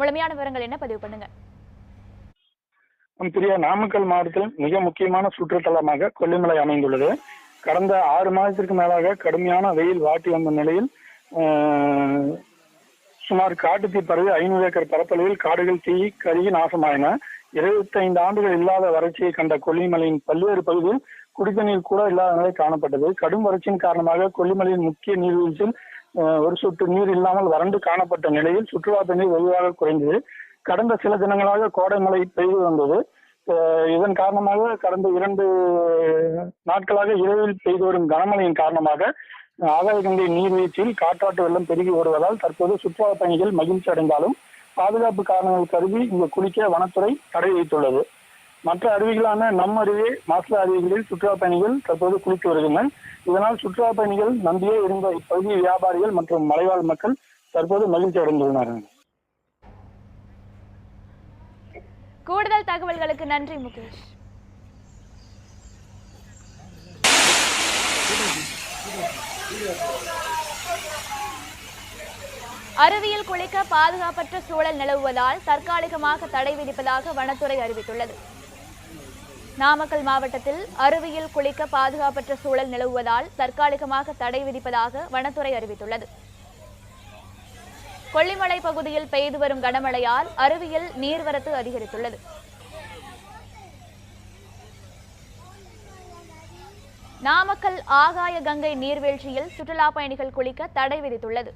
முழுமையான விவரங்கள் என்ன பதிவு பண்ணுங்க? பிரியா நாமக்கல் மாவட்டத்தில் மிக முக்கியமான சுற்றுத்தலமாக கொல்லிமலை அமைந்துள்ளது. கடந்த ஆறு மாதத்திற்கு மேலாக கடுமையான வெயில் வாட்டி வந்த நிலையில் சுமார் காட்டுத்தீ பரவி ஐநூறு ஏக்கர் பரப்பளவில் காடுகள் தீ கருகி நாசமாயின. இருபத்தைந்து ஆண்டுகள் இல்லாத வறட்சியை கண்ட கொல்லிமலையின் பல்வேறு பகுதியில் குடித்தண்ணீர் கூட இல்லாத நிலை காணப்பட்டது. கடும் வறட்சியின் காரணமாக கொல்லிமலையின் முக்கிய நீர்வீழ்ச்சியில் ஒரு சொட்டு நீர் இல்லாமல் வறண்டு காணப்பட்ட நிலையில் சுற்றுலா தண்ணீர் வெகுவாக குறைந்தது. கடந்த சில தினங்களாக கோடை மழை பெய்து வந்தது. இதன் காரணமாக கடந்த இரண்டு நாட்களாக இரவில் பெய்து வரும் கனமழையின் காரணமாக அஹ் ஆகாயகங்கை நீர்வீழ்ச்சியில் காற்றாட்டு வெள்ளம் பெருகி வருவதால் தற்போது சுற்றுலா பயணிகள் மகிழ்ச்சி அடைந்தாலும் பாதுகாப்பு காரணங்கள் கருதி இங்கு குளிக்க வனத்துறை தடை வைத்துள்ளது மற்ற அருவிகளான நம் அருவி மாசு அருவிகளில் சுற்றுலா பயணிகள் தற்போது குளித்து வருகின்றனர். இதனால் சுற்றுலா பயணிகள் நம்பியே இருந்த இப்பகுதி வியாபாரிகள் மற்றும் மலைவாழ் மக்கள் தற்போது மகிழ்ச்சி அடைந்துள்ளனர் கூடுதல் தகவல்களுக்கு நன்றி முகேஷ். அருவியில் குளிக்க பாதுகாப்பற்ற சூழல் நிலவுவதால் தற்காலிகமாக தடை விதிப்பதாக வனத்துறை அறிவித்துள்ளது. நாமக்கல் மாவட்டத்தில் அருவியில் குளிக்க பாதுகாப்பற்ற சூழல் நிலவுவதால் தற்காலிகமாக தடை விதிப்பதாக வனத்துறை அறிவித்துள்ளது. கொல்லிமலை பகுதியில் பெய்து வரும் கனமழையால் அருவியில் நீர்வரத்து அதிகரித்துள்ளது. நாமக்கல் ஆகாய கங்கை நீர்வீழ்ச்சியில் சுற்றுலா பயணிகள் குளிக்க தடை விதித்துள்ளது.